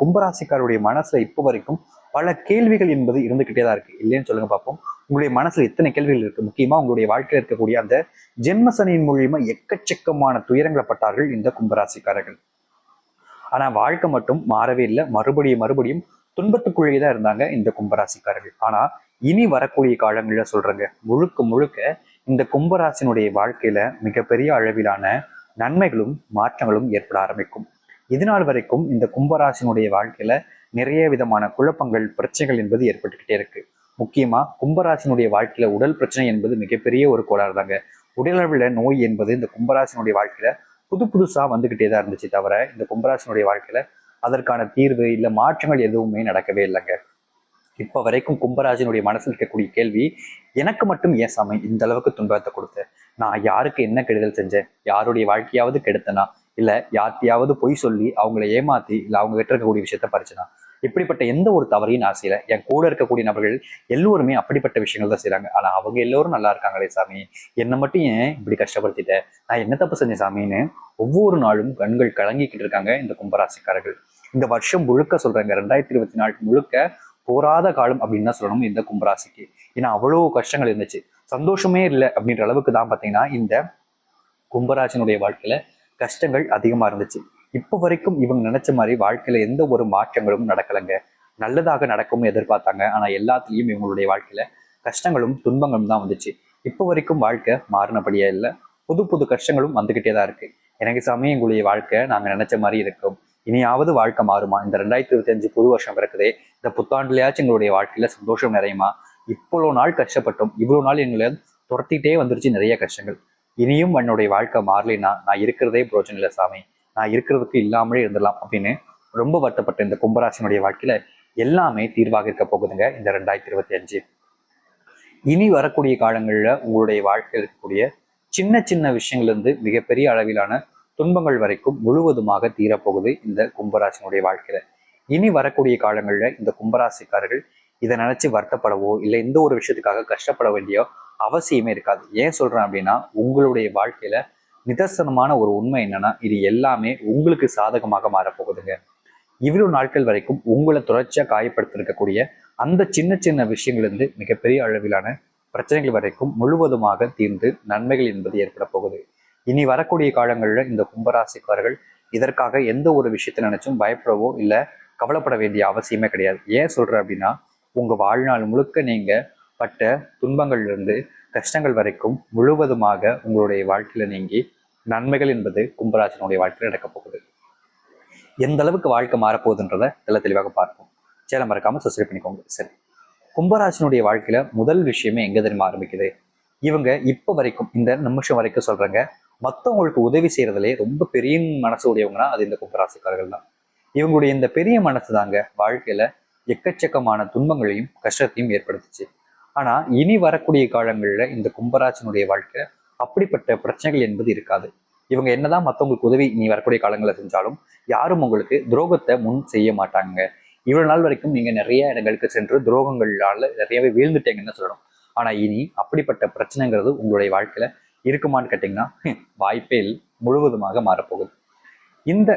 கும்பராசிக்காரருடைய மனசுல இப்போ வரைக்கும் பல கேள்விகள் என்பது இருந்துகிட்டே தான் இருக்கு. இல்லைன்னு சொல்லுங்க பார்ப்போம் உங்களுடைய மனசுல எத்தனை கேள்விகள் இருக்கு. முக்கியமா உங்களுடைய வாழ்க்கையில் இருக்கக்கூடிய அந்த ஜென்மசனியின் மூலியமா எக்கச்சக்கமான துயரங்களை பட்டார்கள் இந்த கும்பராசிக்காரர்கள். ஆனா வாழ்க்கை மட்டும் மாறவே இல்லை. மறுபடியும் மறுபடியும் துன்பத்துக்குள்ளேயே தான் இருந்தாங்க இந்த கும்பராசிக்காரர்கள். ஆனா இனி வரக்கூடிய காலங்களில் சொல்றேங்க. முழுக்க முழுக்க இந்த கும்பராசினுடைய வாழ்க்கையில மிகப்பெரிய அளவிலான நன்மைகளும் மாற்றங்களும் ஏற்பட ஆரம்பிக்கும். இதுநாள் வரைக்கும் இந்த கும்பராசினுடைய வாழ்க்கையில நிறைய விதமான குழப்பங்கள் பிரச்சனைகள் என்பது ஏற்பட்டுக்கிட்டே இருக்கு. முக்கியமா கும்பராசினுடைய வாழ்க்கையில உடல் பிரச்சனை என்பது மிகப்பெரிய ஒரு கோளாறு தாங்க உடலளவில் நோய் என்பது இந்த கும்பராசினுடைய வாழ்க்கையில புது புதுசா வந்துகிட்டே தான் இருந்துச்சு தவிர இந்த கும்பராசினுடைய வாழ்க்கையில அதற்கான தீர்வு இல்ல மாற்றங்கள் எதுவுமே நடக்கவே இல்லைங்க. இப்போ வரைக்கும் கும்பராஜனுடைய மனசில் இருக்கக்கூடிய கேள்வி எனக்கு மட்டும் ஏன் சாமி இந்த அளவுக்கு துன்பத்தை கொடுத்து? நான் யாருக்கு என்ன கெடுதல் செஞ்சேன்? யாருடைய வாழ்க்கையாவது கெடுத்தனா? இல்லை யார்கிட்டயாவது பொய் சொல்லி அவங்கள ஏமாத்தி இல்லை அவங்க கிட்ட இருக்கக்கூடிய விஷயத்த பறிச்சுனா இப்படிப்பட்ட எந்த ஒரு தவறையும் நான் செய்யல. என் கூட இருக்கக்கூடிய நபர்கள் எல்லோருமே அப்படிப்பட்ட விஷயங்கள் தான் செய்கிறாங்க ஆனால் அவங்க எல்லோரும் நல்லா இருக்காங்களே சாமி. என்னை மட்டும் ஏன் இப்படி கஷ்டப்படுத்திட்டேன் நான் என்ன தப்பு செஞ்சேன் சாமின்னு ஒவ்வொரு நாளும் கண்கள் கலங்கிக்கிட்டு இருக்காங்க இந்த கும்பராசிக்காரர்கள். இந்த வருஷம் முழுக்க சொல்கிறாங்க ரெண்டாயிரத்தி இருபத்தி நாலு முழுக்க போராத காலம் அப்படின்னு தான் சொல்லணும் இந்த கும்பராசிக்கு. ஏன்னா அவ்வளோ கஷ்டங்கள் இருந்துச்சு. சந்தோஷமே இல்லை அப்படின்ற அளவுக்கு தான் பார்த்தீங்கன்னா இந்த கும்பராசினுடைய வாழ்க்கையில் கஷ்டங்கள் அதிகமா இருந்துச்சு. இப்போ வரைக்கும் இவங்க நினைச்ச மாதிரி வாழ்க்கையில எந்த ஒரு மாற்றங்களும் நடக்கலைங்க. நல்லதாக நடக்கும்னு எதிர்பார்த்தாங்க. ஆனா எல்லாத்துலயும் இவங்களுடைய வாழ்க்கையில கஷ்டங்களும் துன்பங்களும் தான் வந்துச்சு. இப்போ வரைக்கும் வாழ்க்கை மாறினபடியே இல்லை. புது புது கஷ்டங்களும் வந்துகிட்டே தான் இருக்கு. எனக்கு சாமி எங்களுடைய வாழ்க்கை நாங்க நினைச்ச மாதிரி இருக்கும். இனியாவது வாழ்க்கை மாறுமா? இந்த ரெண்டாயிரத்தி இருபத்தி அஞ்சு புது வருஷம் பிறக்குதே. இந்த புத்தாண்டுலயாச்சும் எங்களுடைய வாழ்க்கையில சந்தோஷம் நிறையுமா? இவ்வளோ நாள் கஷ்டப்பட்டோம். இவ்வளோ நாள் எங்களை துரத்திட்டே வந்துருச்சு நிறைய கஷ்டங்கள். இனியும் என்னுடைய வாழ்க்கை மாறலைன்னா நான் இருக்கிறதே பிரோஜனம் இல்லை சாமி. நான் இருக்கிறதுக்கு இல்லாமலே இருந்துடலாம் அப்படின்னு ரொம்ப வருத்தப்பட்ட இந்த கும்பராசினுடைய வாழ்க்கையில எல்லாமே தீர்வாக இருக்க போகுதுங்க இந்த ரெண்டாயிரத்தி இருபத்தி அஞ்சு. இனி வரக்கூடிய காலங்களில் உங்களுடைய வாழ்க்கையில் இருக்கக்கூடிய சின்ன சின்ன விஷயங்கள்ல இருந்து மிகப்பெரிய அளவிலான துன்பங்கள் வரைக்கும் முழுவதுமாக தீரப்போகுது இந்த கும்பராசினுடைய வாழ்க்கையில. இனி வரக்கூடிய காலங்களில் இந்த கும்பராசிக்காரர்கள் இதை நினைச்சு வருத்தப்படவோ இல்லை எந்த ஒரு விஷயத்துக்காக கஷ்டப்பட வேண்டியோ அவசியமே இருக்காது. ஏன் சொல்கிறேன் அப்படின்னா உங்களுடைய வாழ்க்கையில் நிதர்சனமான ஒரு உண்மை என்னன்னா இது எல்லாமே உங்களுக்கு சாதகமாக மாறப்போகுதுங்க. இவ்வளவு நாட்கள் வரைக்கும் உங்களை தொடர்ச்சியாக காயப்படுத்திருக்கக்கூடிய அந்த சின்ன சின்ன விஷயங்கள்லேருந்து மிகப்பெரிய அளவிலான பிரச்சனைகள் வரைக்கும் முழுவதுமாக தீர்ந்து நன்மைகள் என்பது ஏற்பட போகுது. இனி வரக்கூடிய காலங்களில் இந்த கும்பராசிக்காரர்கள் இதற்காக எந்த ஒரு விஷயத்தை நினைச்சும் பயப்படவோ இல்லை கவலைப்பட வேண்டிய அவசியமே கிடையாது. ஏன் சொல்கிறேன் அப்படின்னா உங்கள் வாழ்நாள் முழுக்க நீங்கள் பட்ட துன்பங்கள்ல இருந்து கஷ்டங்கள் வரைக்கும் முழுவதுமாக உங்களுடைய வாழ்க்கையில நீங்கி நன்மைகள் என்பது கும்பராசனுடைய வாழ்க்கையில் நடக்கப் போகுது. எந்த அளவுக்கு வாழ்க்கை மாறப்போகுதுன்றத தெள்ள தெளிவாக பார்ப்போம். சேலம் மறக்காம சப்ஸ்கிரைப் பண்ணிக்கோங்க. சரி. கும்பராசனுடைய வாழ்க்கையில முதல் விஷயமே எங்க தெரியுமா ஆரம்பிக்குது? இவங்க இப்ப வரைக்கும் இந்த நிமிஷம் வரைக்கும் சொல்றாங்க மற்றவங்களுக்கு உதவி செய்யறதுலே ரொம்ப பெரிய மனசு உடையவங்கன்னா அது இந்த கும்பராசிக்காரர்கள் தான். இவங்களுடைய இந்த பெரிய மனசு தாங்க வாழ்க்கையில எக்கச்சக்கமான துன்பங்களையும் கஷ்டத்தையும் ஏற்படுத்துச்சு. ஆனால் இனி வரக்கூடிய காலங்களில் இந்த கும்பராசினுடைய வாழ்க்கையில் அப்படிப்பட்ட பிரச்சனைகள் என்பது இருக்காது. இவங்க என்னதான் மற்றவங்களுக்கு உதவி இனி வரக்கூடிய காலங்களில் செஞ்சாலும் யாரும் உங்களுக்கு துரோகத்தை முன் செய்ய மாட்டாங்க. இவ்வளவு நாள் வரைக்கும் நீங்க நிறைய இடங்களுக்கு சென்று துரோகங்களால நிறையவே வீழ்ந்துட்டீங்கன்னு சொல்லணும். ஆனா இனி அப்படிப்பட்ட பிரச்சனைங்கிறது உங்களுடைய வாழ்க்கையில இருக்குமான்னு கேட்டிங்கன்னா வாய்ப்பே முழுவதுமாக மாறப்போகுது. இந்த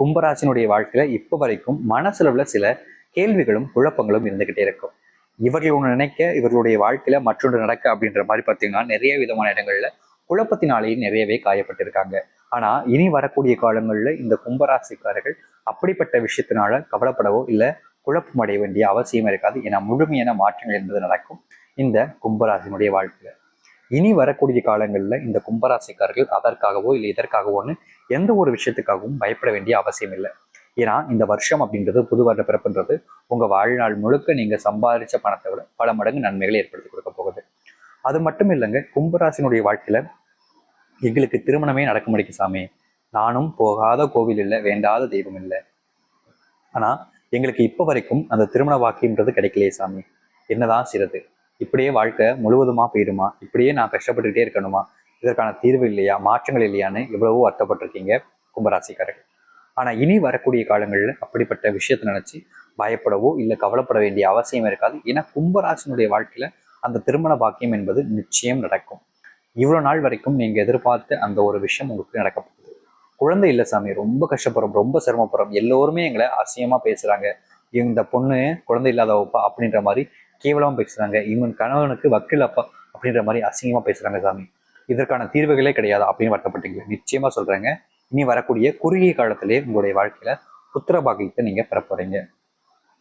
கும்பராசினுடைய வாழ்க்கையில இப்போ வரைக்கும் மனசளவில் சில கேள்விகளும் குழப்பங்களும் இருந்துகிட்டே இருக்கும். இவர்கள் ஒன்று நினைக்க இவர்களுடைய வாழ்க்கையில மற்றொன்று நடக்க அப்படின்ற மாதிரி பார்த்தீங்கன்னா நிறைய விதமான இடங்கள்ல குழப்பத்தினாலேயும் நிறையவே காயப்பட்டிருக்காங்க. ஆனா இனி வரக்கூடிய காலங்கள்ல இந்த கும்பராசிக்காரர்கள் அப்படிப்பட்ட விஷயத்தினால கவலைப்படவோ இல்லை குழப்பம் அடைய வேண்டிய அவசியம் இருக்காது. ஏன்னா முழுமையான மாற்றங்கள் என்பது நடக்கும் இந்த கும்பராசினுடைய வாழ்க்கையில. இனி வரக்கூடிய காலங்களில் இந்த கும்பராசிக்காரர்கள் அதற்காகவோ இல்லை இதற்காகவோன்னு எந்த ஒரு விஷயத்துக்காகவும் பயப்பட வேண்டிய அவசியம் இல்லை. ஏன்னா இந்த வருஷம் அப்படின்றது புது வருட பிறப்புன்றது உங்க வாழ்நாள் முழுக்க நீங்க சம்பாதிச்ச பணத்தை விட பல மடங்கு நன்மைகளை ஏற்படுத்தி கொடுக்க போகுது. அது மட்டும் இல்லைங்க கும்பராசினுடைய வாழ்க்கையில எங்களுக்கு திருமணமே நடக்க முடியும் சாமி நானும் போகாத கோவில் இல்லை வேண்டாத தெய்வம் இல்லை. ஆனா எங்களுக்கு இப்போ வரைக்கும் அந்த திருமண வாக்கியன்றது கிடைக்கலையே சாமி. என்னதான் சிறது இப்படியே வாழ்க்கை முழுவதுமா போயிடுமா? இப்படியே நான் கஷ்டப்பட்டுக்கிட்டே இருக்கணுமா? இதற்கான தீர்வு இல்லையா? மாற்றங்கள் இல்லையான்னு எவ்வளவோ வருத்தப்பட்டிருக்கீங்க கும்பராசிக்காரர்கள். ஆனால் இனி வரக்கூடிய காலங்களில் அப்படிப்பட்ட விஷயத்தை நினச்சி பயப்படவோ இல்லை கவலைப்பட வேண்டிய அவசியம் இருக்காது. ஏன்னா கும்பராசினுடைய வாழ்க்கையில் அந்த திருமண பாக்கியம் என்பது நிச்சயம் நடக்கும். இவ்வளோ நாள் வரைக்கும் நீங்கள் எதிர்பார்த்த அந்த ஒரு விஷயம் உங்களுக்கு நடக்க போகுது. குழந்தை இல்லை சாமி ரொம்ப கஷ்டப்படுறோம் ரொம்ப சிரமப்படுறோம். எல்லோருமே எங்களை அசியமாக பேசுகிறாங்க இந்த பொண்ணு குழந்தை இல்லாதவப்பா அப்படின்ற மாதிரி கேவலமாக பேசுகிறாங்க இவன் கணவனுக்கு வக்கீல் அப்பா அப்படின்ற மாதிரி அசிங்கமாக பேசுகிறாங்க சாமி. இதற்கான தீர்வுகளே கிடையாது அப்படின்னு வருத்தப்பட்டீங்க. நிச்சயமாக சொல்கிறேங்க இனி வரக்கூடிய குறுகிய காலத்திலே உங்களுடைய வாழ்க்கையில புத்திர பாக்கியத்தை நீங்க பெற போறீங்க.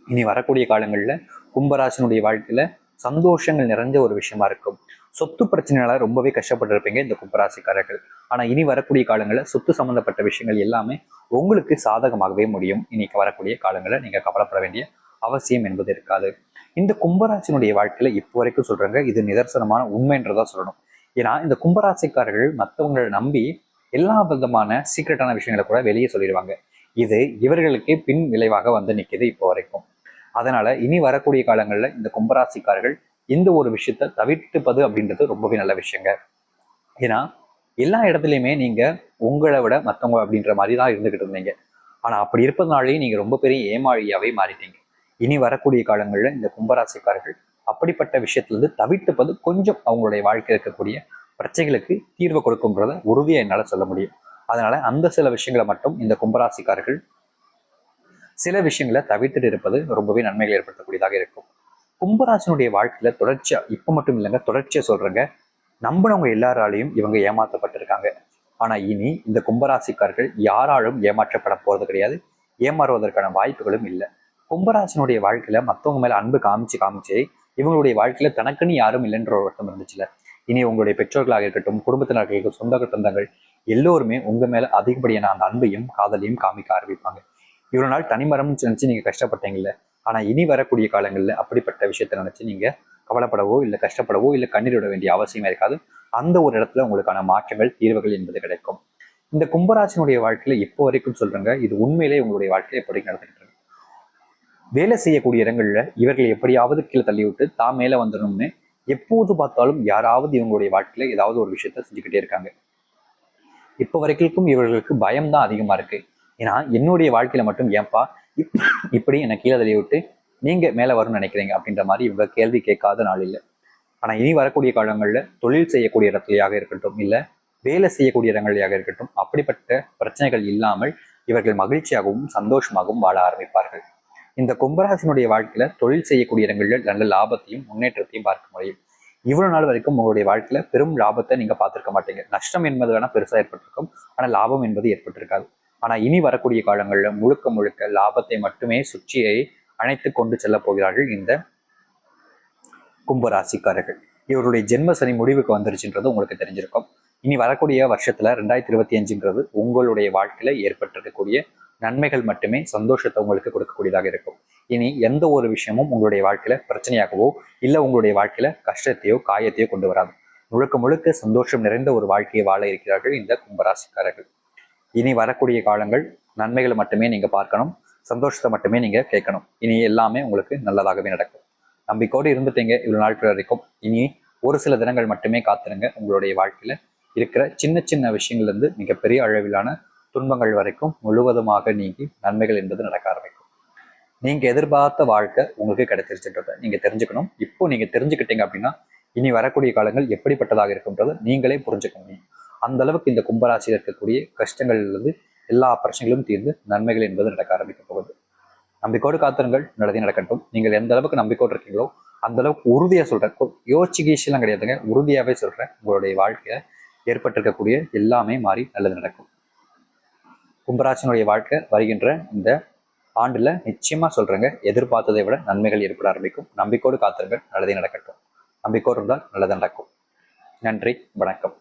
இனி வரக்கூடிய காலங்கள்ல கும்பராசினுடைய வாழ்க்கையில சந்தோஷங்கள் நிறைஞ்ச ஒரு விஷயமா இருக்கும். சொத்து பிரச்சனையால ரொம்பவே கஷ்டப்பட்டிருப்பீங்க இந்த கும்பராசிக்காரர்கள். ஆனா இனி வரக்கூடிய காலங்களில் சொத்து சம்பந்தப்பட்ட விஷயங்கள் எல்லாமே உங்களுக்கு சாதகமாகவே முடியும். இன்னைக்கு வரக்கூடிய காலங்களில் நீங்க கவலைப்பட வேண்டிய அவசியம் என்பது இருக்காது. இந்த கும்பராசினுடைய வாழ்க்கையில இப்போ வரைக்கும் சொல்றாங்க இது நிதர்சனமான உண்மைன்றதா சொல்லணும். ஏன்னா இந்த கும்பராசிக்காரர்கள் மற்றவங்களை நம்பி எல்லா விதமான சீக்ரெட்டான விஷயங்களை கூட வெளியே சொல்லிடுவாங்க. இது இவர்களுக்கு பின் விளைவாக வந்து நிற்கிது இப்போ வரைக்கும். அதனால இனி வரக்கூடிய காலங்களில் இந்த கும்பராசிக்காரர்கள் இந்த ஒரு விஷயத்த தவிர்த்துப்பது அப்படின்றது ரொம்பவே நல்ல விஷயங்க. ஏன்னா எல்லா இடத்துலையுமே நீங்க உங்களை விட மற்றவங்க அப்படின்ற மாதிரி தான் இருந்துகிட்டு இருந்தீங்க. ஆனா அப்படி இருப்பதுனாலேயே நீங்க ரொம்ப பெரிய ஏமாழியாவே மாறிட்டீங்க. இனி வரக்கூடிய காலங்களில் இந்த கும்பராசிக்காரர்கள் அப்படிப்பட்ட விஷயத்திலிருந்து தவிர்த்துப்பது கொஞ்சம் அவங்களுடைய வாழ்க்கை இருக்கக்கூடிய பிரச்சனைகளுக்கு தீர்வு கொடுக்கும்ன்றத உறுதியை என்னால் சொல்ல முடியும். அதனால அந்த சில விஷயங்களை மட்டும் இந்த கும்பராசிக்காரர்கள் சில விஷயங்களை தவிர்த்துட்டு இருப்பது ரொம்பவே நன்மைகள் ஏற்படுத்தக்கூடியதாக இருக்கும். கும்பராசனுடைய வாழ்க்கையில தொடர்ச்சியா இப்ப மட்டும் இல்லைங்க தொடர்ச்சியா சொல்றேங்க நம்பினவங்க எல்லாராலையும் இவங்க ஏமாற்றப்பட்டிருக்காங்க ஆனா இனி இந்த கும்பராசிக்காரர்கள் யாராலும் ஏமாற்றப்பட போறது கிடையாது ஏமாறுவதற்கான வாய்ப்புகளும் இல்லை. கும்பராசனுடைய வாழ்க்கையில மத்தவங்க மேல அன்பு காமிச்சு காமிச்சு இவங்களுடைய வாழ்க்கையில தனக்குன்னு யாரும் இல்லைன்ற ஒரு வருத்தம் இருந்துச்சுல இனி உங்களுடைய பெற்றோர்களாக இருக்கட்டும் குடும்பத்தினராக இருக்கட்டும் சொந்த தந்தங்கள் எல்லோருமே உங்க மேல அதிகப்படியான அந்த அன்பையும் காதலையும் காமிக்க ஆரம்பிப்பாங்க. இவ்வளோ நாள் தனிமரம்னு நினைச்சு நீங்க கஷ்டப்பட்டீங்கல்ல ஆனால் இனி வரக்கூடிய காலங்களில் அப்படிப்பட்ட விஷயத்த நினைச்சு நீங்க கவலைப்படவோ இல்லை கஷ்டப்படவோ இல்லை கண்ணீர் விட வேண்டிய அவசியமே இருக்காது. அந்த ஒரு இடத்துல உங்களுக்கான மாற்றங்கள் தீர்வுகள் என்பது கிடைக்கும். இந்த கும்பராசினுடைய வாழ்க்கையில இப்போ வரைக்கும் சொல்றாங்க இது உண்மையிலே உங்களுடைய வாழ்க்கையில எப்படி நடந்துகிட்டு இருக்கு. வேலை செய்யக்கூடிய இடங்கள்ல இவர்கள் எப்படியாவது கீழே தள்ளி விட்டு தான் மேல வந்துடணும்னு எப்போது பார்த்தாலும் யாராவது இவங்களுடைய வாழ்க்கையில ஏதாவது ஒரு விஷயத்த செஞ்சுக்கிட்டே இருக்காங்க. இப்போ வரைக்கும் இவர்களுக்கு பயம் தான் அதிகமா இருக்கு. ஏன்னா என்னுடைய வாழ்க்கையில மட்டும் ஏன்பா இப் இப்படி என்னை கீழே தள்ளி விட்டு நீங்க மேல வரும்னு நினைக்கிறீங்க அப்படின்ற மாதிரி இவங்க கேள்வி கேட்காத நாள் இல்லை. ஆனா இனி வரக்கூடிய காலங்கள்ல தொழில் செய்யக்கூடிய இடத்துலையாக இருக்கட்டும் இல்ல வேலை செய்யக்கூடிய இடங்களையாக இருக்கட்டும் அப்படிப்பட்ட பிரச்சனைகள் இல்லாமல் இவர்கள் மகிழ்ச்சியாகவும் சந்தோஷமாகவும் வாழ ஆரம்பிப்பார்கள். இந்த கும்பராசினுடைய வாழ்க்கையில தொழில் செய்யக்கூடிய இடங்களில் நல்ல லாபத்தையும் முன்னேற்றத்தையும் பார்க்க முடியும். இவ்வளவு நாள் வரைக்கும் உங்களுடைய வாழ்க்கையில பெரும் லாபத்தை நீங்க பார்த்திருக்க மாட்டீங்க. நஷ்டம் என்பது வேணா பெருசா ஏற்பட்டிருக்கும். ஆனா லாபம் என்பது ஏற்பட்டிருக்காது. ஆனா இனி வரக்கூடிய காலங்கள்ல முழுக்க முழுக்க லாபத்தை மட்டுமே சுற்றியை அணைத்து கொண்டு செல்ல போகிறார்கள் இந்த கும்பராசிக்காரர்கள். இவருடைய ஜென்ம சனி முடிவுக்கு வந்துருச்சுன்றது உங்களுக்கு தெரிஞ்சிருக்கும். இனி வரக்கூடிய வருஷத்துல ரெண்டாயிரத்தி இருபத்தி அஞ்சுன்றது உங்களுடைய வாழ்க்கையில ஏற்பட்டிருக்கக்கூடிய நன்மைகள் மட்டுமே சந்தோஷத்தை உங்களுக்கு கொடுக்கக்கூடியதாக இருக்கும். இனி எந்த ஒரு விஷயமும் உங்களுடைய வாழ்க்கையில பிரச்சனையாகவோ இல்லை உங்களுடைய வாழ்க்கையில கஷ்டத்தையோ காயத்தையோ கொண்டு வராது. முழுக்க முழுக்க சந்தோஷம் நிறைந்த ஒரு வாழ்க்கையை வாழ இருக்கிறார்கள் இந்த கும்பராசிக்காரர்கள். இனி வரக்கூடிய காலங்கள் நன்மைகளை மட்டுமே நீங்க பார்க்கணும் சந்தோஷத்தை மட்டுமே நீங்க கேட்கணும். இனி எல்லாமே உங்களுக்கு நல்லதாகவே நடக்கும். நம்பிக்கோடு இருந்துட்டீங்க இவ்வளவு நாட்கள் வரைக்கும். இனி ஒரு சில தினங்கள் மட்டுமே காத்துருங்க. உங்களுடைய வாழ்க்கையில இருக்கிற சின்ன சின்ன விஷயங்கள்ல இருந்து மிகப்பெரிய அளவிலான துன்பங்கள் வரைக்கும் முழுவதுமாக நீங்கி நன்மைகள் என்பது நடக்க ஆரம்பிக்கும். நீங்க எதிர்பார்த்த வாழ்க்கை உங்களுக்கு கிடைச்சிருச்சுன்றத நீங்க தெரிஞ்சுக்கணும். இப்போ நீங்க தெரிஞ்சுக்கிட்டீங்க அப்படின்னா இனி வரக்கூடிய காலங்கள் எப்படிப்பட்டதாக இருக்கும்ன்றதை நீங்களே புரிஞ்சுக்க முடியும் அந்த அளவுக்கு இந்த கும்பராசியில் இருக்கக்கூடிய கஷ்டங்கள்லேருந்து எல்லா பிரச்சனைகளும் தீர்ந்து நன்மைகள் என்பது நடக்க ஆரம்பிக்க போகுது. நம்பிக்கோடு காத்திருங்கள். நல்லதே நடக்கட்டும். நீங்கள் எந்த அளவுக்கு நம்பிக்கோடு இருக்கீங்களோ அந்த அளவுக்கு உறுதியாக சொல்கிறேன் யோசிச்சு கீழ்ச்சிலாம் கிடையாதுங்க. உறுதியாகவே சொல்கிறேன் உங்களுடைய வாழ்க்கையில் ஏற்பட்டிருக்கக்கூடிய எல்லாமே மாறி நல்லது நடக்கும். கும்பராசினுடைய வாழ்க்கை வருகின்ற இந்த ஆண்டில் நிச்சயமாக சொல்கிறேங்க எதிர்பார்த்ததை விட நன்மைகள் ஏற்பட ஆரம்பிக்கும். நம்பிக்கோடு காத்திருங்கள் நல்லதே நடக்கட்டும். நம்பிக்கோடு இருந்தால் நல்லது நடக்கும். நன்றி வணக்கம்.